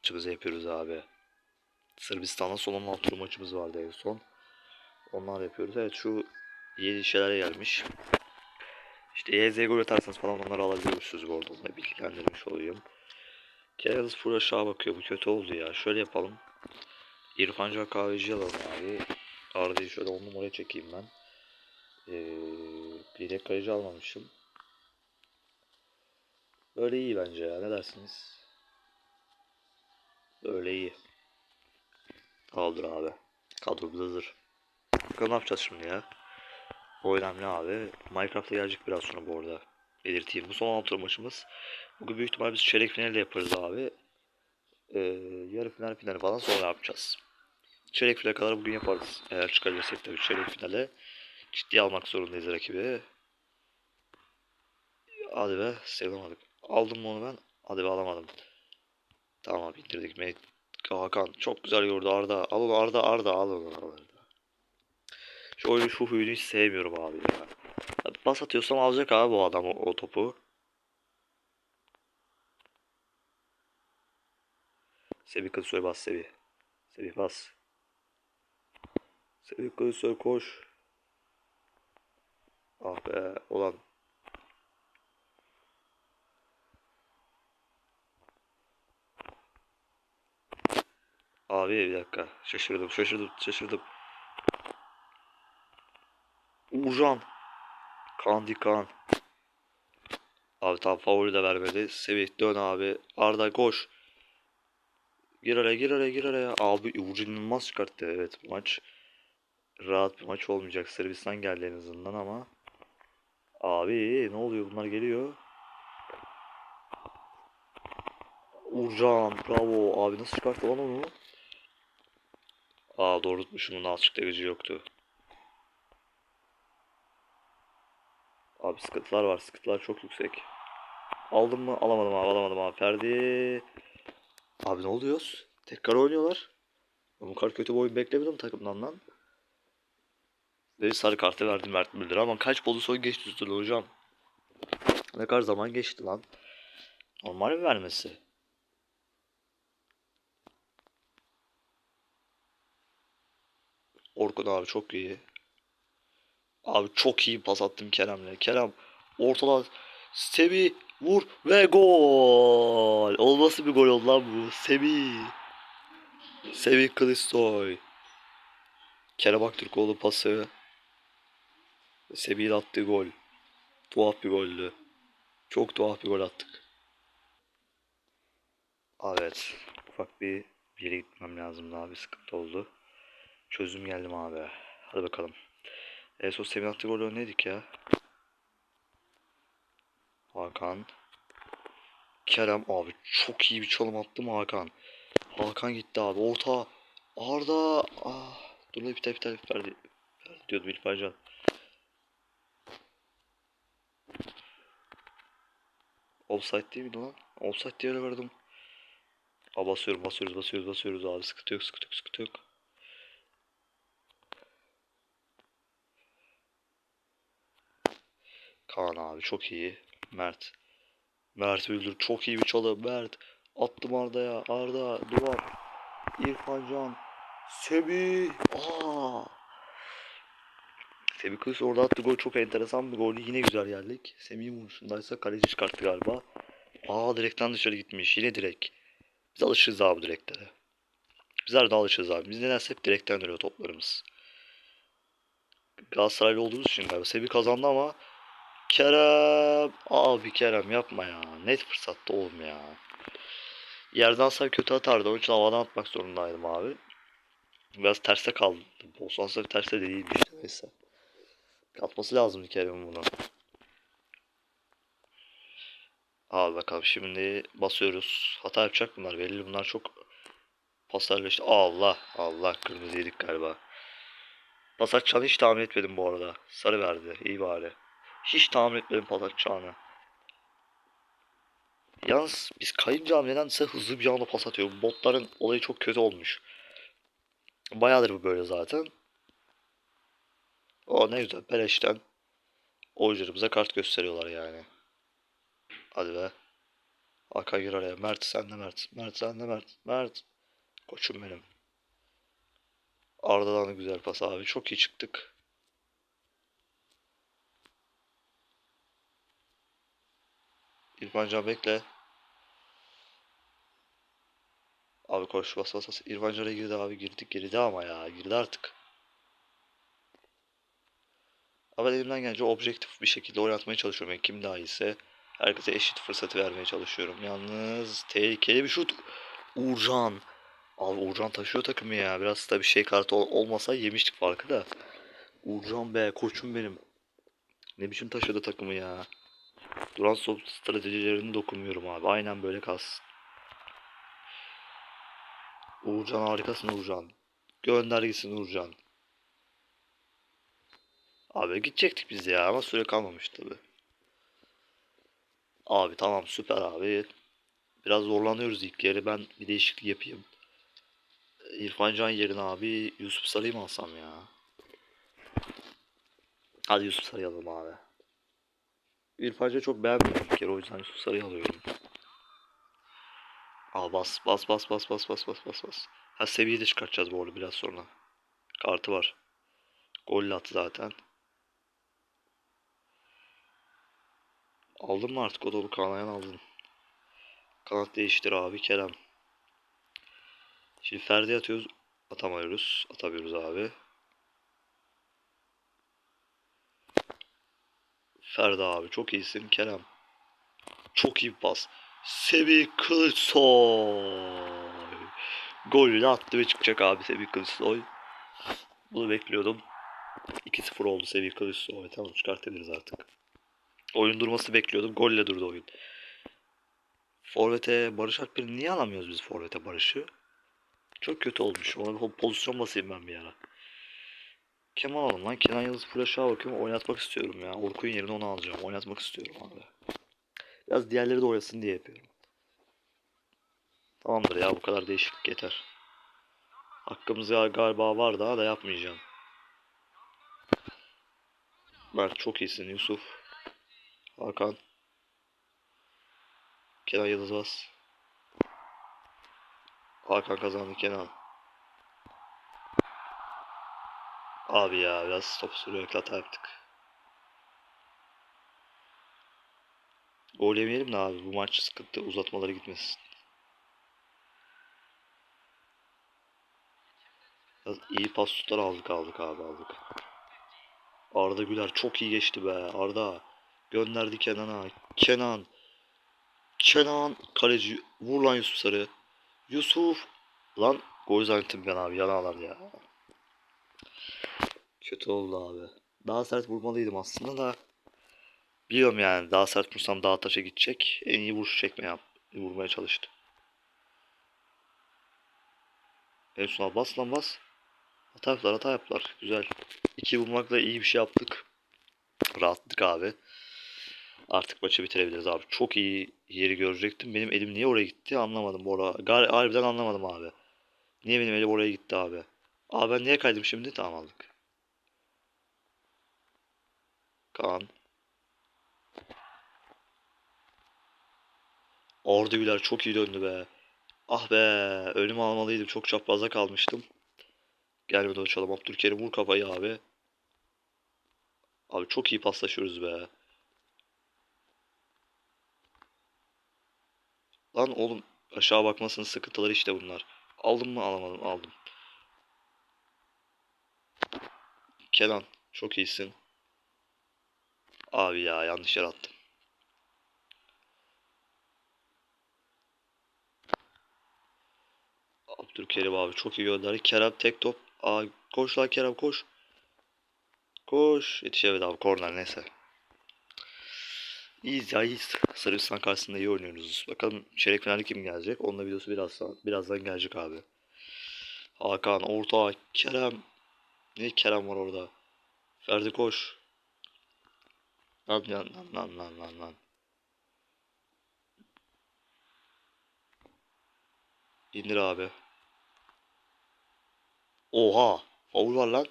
maçımızı yapıyoruz abi. Sırbistan'la son 16 tur maçımız vardı en son. Onlar yapıyoruz. Evet şu yeni şeyler gelmiş. İşte YZ gol atarsanız falan onları alabiliyormuşsunuz bu arada. Da bilgilendirmiş olayım. Keralız full aşağı bakıyor. Bu kötü oldu ya. Şöyle yapalım. İrfan Can kahveci alalım abi. Arda'yı şöyle 10 numaraya çekeyim ben. Ee, bir de kaleci almamışım. Böyle iyi bence ya. Ne dersiniz? Böyle iyi. Kaldır abi. Kadromuz hazır. Bakalım ne yapacağız şimdi ya. Bu önemli abi. Minecraft'a gelecek biraz sonra bu arada. Belirteyim. Bu son 6 tur maçımız. Bugün büyük ihtimal biz çeyrek finalde yaparız abi. Ee, yarı final finali falan sonra yapacağız. Çeyrek finale kadar bugün yaparız. Eğer çıkabilirsek tabii çeyrek finale. Ciddiye almak zorundayız rakibi. Hadi be sayılamadık. Aldım mı onu ben? Hadi be alamadım. Tamam indirdik. Mehmet Hakan çok güzel gördü Arda. Al onu Arda Arda al onu Arda. Şu oyunu şu huyunu hiç sevmiyorum abi ya. Pas atıyorsam alacak abi bu adam o, o topu. Sebi Kılıçsoy bas Sebi. Sebi bas. Sebi Kılıçsoy koş. Ah be ulan. Abi bir dakika. Şaşırdım şaşırdım şaşırdım. Uğurcan. Kandi Kan. Abi tam favori de vermedi. Sevih dön abi. Arda koş. Gir araya gir araya gir araya. Abi Uğurcan inanılmaz çıkarttı. Evet bu maç. Rahat bir maç olmayacak. Sırbistan geldi en azından ama. Abi ne oluyor bunlar geliyor. Uğurcan bravo. Abi nasıl çıkarttı lan onu? Aa doğru tutmuşum. Bunun alçıkta gücü yoktu. Abi sıkıntılar var. Sıkıntılar çok yüksek. Aldım mı? Alamadım abi. Alamadım abi. Ferdi. Abi ne oluyoruz? Tekrar oynuyorlar. Bu kadar kötü bir oyun beklemiyordum takımdan lan. Ve sarı kartı verdim Mert Müldür ama kaç pozisyon geçti üstüne hocam. Ne kadar zaman geçti lan. Normal mi vermesi? Orkun abi çok iyi. Abi çok iyi pas attım Kerem'le. Kerem ortadan Sebi vur ve gol. Olması bir gol oldu lan bu. Sebi. Sebi Kılıçsoy. Kerem Aktürkoğlu pası. Sebi'nin attığı gol. Tuhaf bir goldü. Çok tuhaf bir gol attık. Evet. Ufak bir yere gitmem lazımdı abi. Sıkıntı oldu. Çözüm geldim abi. Hadi bakalım. En son Semih attığı golü neydik ya? Hakan. Kerem abi çok iyi bir çalım attı mı Hakan? Hakan gitti abi. Orta. Arda. Ah. Dur lan iptal iptal iptal. Ferdi diyordum İlk Can. Offside değil miydi lan? Offside diye verdim. Aa basıyorum basıyoruz basıyoruz basıyoruz abi. Sıkıntı yok sıkıntı yok sıkıntı yok. Kaan abi çok iyi. Mert. Mert Öldür çok iyi bir çalı. Mert. Attım Arda'ya. Arda. Duvar. İrfan Can. Sebi. Aa. Sebi Kılıç orada attığı gol çok enteresan bir gol. Yine güzel geldik. Semih'in vuruşundaysa kaleci çıkarttı galiba. Aa direkten dışarı gitmiş. Yine direk. Biz alışırız abi direklere. Bizler de alışırız abi. Biz nedense hep direkten dönüyor toplarımız. Galatasaraylı olduğumuz için galiba. Sebi kazandı ama Kerem. Abi Kerem yapma ya. Net fırsattı oğlum ya. Yerden sağ kötü atardı. Onun için havadan atmak zorundaydım abi. Biraz terste kaldı. Bosansa terste de değildi işte neyse. Atması lazımdı Kerem'in bunu. Abi bakalım şimdi basıyoruz. Hata yapacak bunlar belli. Bunlar çok paslarla işte. Allah Allah kırmızı yedik galiba. Pas hiç tahmin etmedim bu arada. Sarı verdi. İyi bari. Hiç tahmin etmedim pas atacağını. Yalnız biz kayınca abi nedense hızlı bir anda pas atıyor. Botların olayı çok kötü olmuş. Bayağıdır bu böyle zaten. O ne güzel beleşten oyuncularımıza kart gösteriyorlar yani. Hadi be. Hakan gir araya. Mert sen de Mert. Mert sen de Mert. Mert. Koçum benim. Arda'dan da güzel pas abi. Çok iyi çıktık. İrfan Can bekle. Abi koş bas bas bas. İrfan Can'a girdi abi. Girdik girdi ama ya. Girdi artık. Ama elimden gelince objektif bir şekilde oynatmaya çalışıyorum. Yani kim daha iyiyse herkese eşit fırsatı vermeye çalışıyorum. Yalnız tehlikeli bir şut. Uğurcan. Abi Uğurcan taşıyor takımı ya. Biraz da bir şey kartı ol- olmasa yemiştik farkı da. Uğurcan be koçum benim. Ne biçim taşıdı takımı ya. Duran top stratejilerini dokunmuyorum abi. Aynen böyle kalsın. Uğurcan harikasın Uğurcan. Gönder gitsin Uğurcan. Abi gidecektik biz ya ama süre kalmamış tabi. Abi tamam süper abi. Biraz zorlanıyoruz ilk yarı. Ben bir değişiklik yapayım. İrfan Can yerine abi Yusuf Sarı'yı mı alsam ya? Hadi Yusuf Sarı'yı alalım abi. İrfan Can'ı çok beğenmiyorum bir kere o yüzden Yusuf Sarı'yı alıyorum. Al bas bas bas bas bas bas bas bas bas. Ha seviyeyi de çıkartacağız bu arada biraz sonra. Kartı var. Gol attı zaten. Aldın mı artık o dolu kanayan aldın. Kanat değiştir abi Kerem. Şimdi Ferdi atıyoruz. Atamıyoruz. Atamıyoruz abi. Ferdi abi çok iyisin Kerem. Çok iyi pas. Sevi Kılıçsoy. Golü de attı ve çıkacak abi Sevi Kılıçsoy. Bunu bekliyordum. 2-0 oldu Sevi Kılıçsoy. Tamam çıkartabiliriz artık. Oyun durması bekliyordum. Golle durdu oyun. Forvet'e Barış Alper'i niye alamıyoruz biz Forvet'e Barış'ı? Çok kötü olmuş. Ona bir pozisyon basayım ben bir ara. Kemal alalım lan. Kenan Yıldız full aşağı bakıyorum. Oynatmak istiyorum ya. Orkun yerine onu alacağım. Oynatmak istiyorum abi. Biraz diğerleri de oynasın diye yapıyorum. Tamamdır ya bu kadar değişiklik yeter. Hakkımız gal- galiba var daha da yapmayacağım. Mert çok iyisin Yusuf. Hakan. Kenan Yıldız bas. Hakan kazandı Kenan. Abi ya biraz top sürüyor hata yaptık. Gol yemeyelim de abi bu maç sıkıntı uzatmaları gitmesin. Biraz iyi pas tutar aldık aldık abi aldık. Arda Güler çok iyi geçti be Arda. Gönderdi Kenan'a. Kenan. Kenan kaleci vur lan Yusuf Sarı. Yusuf. Lan gol zannettim ben abi yanalar ya. Kötü oldu abi. Daha sert vurmalıydım aslında da. Biliyorum yani daha sert vursam daha taşa gidecek. En iyi vuruş çekmeye yap, vurmaya çalıştım. En sona bas lan bas. Hata yaptılar hata yaptılar. Güzel. İki vurmakla iyi bir şey yaptık. Rahatlık abi. Artık maçı bitirebiliriz abi. Çok iyi yeri görecektim. Benim elim niye oraya gitti anlamadım bu ara. Gar harbiden anlamadım abi. Niye benim elim oraya gitti abi? Abi ben niye kaydım şimdi? Tamam aldık. Kaan. Orada Güler çok iyi döndü be. Ah be. Önümü almalıydım. Çok çaprazda kalmıştım. Gelmedi o çalım. Abdülkerim vur kafayı abi. Abi çok iyi paslaşıyoruz be. Lan oğlum aşağı bakmasının sıkıntıları işte bunlar. Aldım mı alamadım aldım. Kenan çok iyisin. Abi ya yanlış yer attım. Abdülkerim abi çok iyi gönderdi. Kerem tek top. Aa, koş lan Kerem koş. Koş. Yetişemedi abi korner neyse. İyiyiz ya iyiyiz. Sırbistan karşısında iyi oynuyoruz. Bakalım çeyrek finali kim gelecek? Onun da videosu birazdan, birazdan gelecek abi. Hakan orta Kerem. Ne Kerem var orada? Ferdi koş. Lan lan lan lan lan lan lan. İndir abi. Oha. Faul var lan.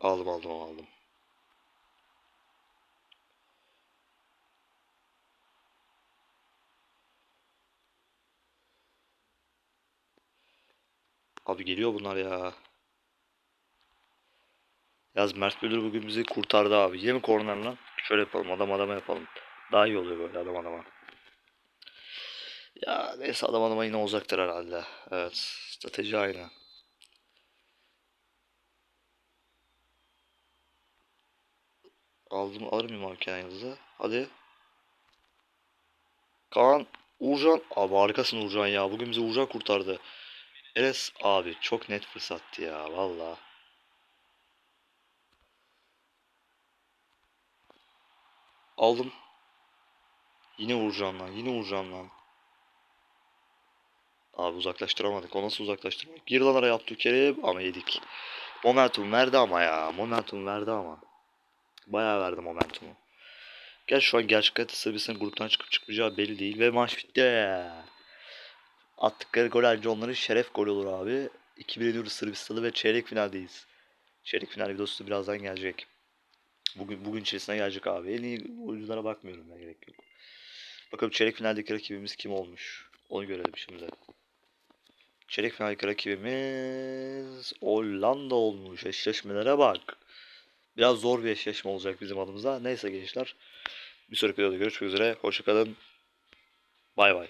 Aldım aldım aldım. Abi geliyor bunlar ya. Yaz Mert Müldür bugün bizi kurtardı abi. Yine mi korner lan? Şöyle yapalım adam adama yapalım. Daha iyi oluyor böyle adam adama. Ya neyse adam adama yine olacaktır herhalde. Evet strateji aynı. Aldım alır mıyım Kenan Yıldız'ı? Hadi. Kaan. Uğurcan. Abi harikasın Uğurcan ya. Bugün bizi Uğurcan kurtardı. Eres abi çok net fırsattı ya valla. Aldım. Yine lan. Yine lan. Abi uzaklaştıramadık. O nasıl uzaklaştırmak? Gir lan araya Abdülkerim ama yedik. Momentum verdi ama ya. Momentum verdi ama. Bayağı verdi momentumu. Gel şu an gerçek hayatı Sırbistan'ın gruptan çıkıp çıkmayacağı belli değil ve maç bitti. Attıkları gol ayrıca onların şeref golü olur abi. 2-1 yeniyoruz Sırbistan'ı ve çeyrek finaldeyiz. Çeyrek final videosu da birazdan gelecek. Bugün bugün içerisinde gelecek abi. En iyi oyunculara bakmıyorum ben gerek yok. Bakalım çeyrek finaldeki rakibimiz kim olmuş? Onu görelim şimdi. Çeyrek finaldeki rakibimiz Hollanda olmuş. Eşleşmelere bak. Biraz zor bir eşleşme olacak bizim adımıza. Neyse gençler. Bir sonraki videoda görüşmek üzere. Hoşçakalın. Bay bay.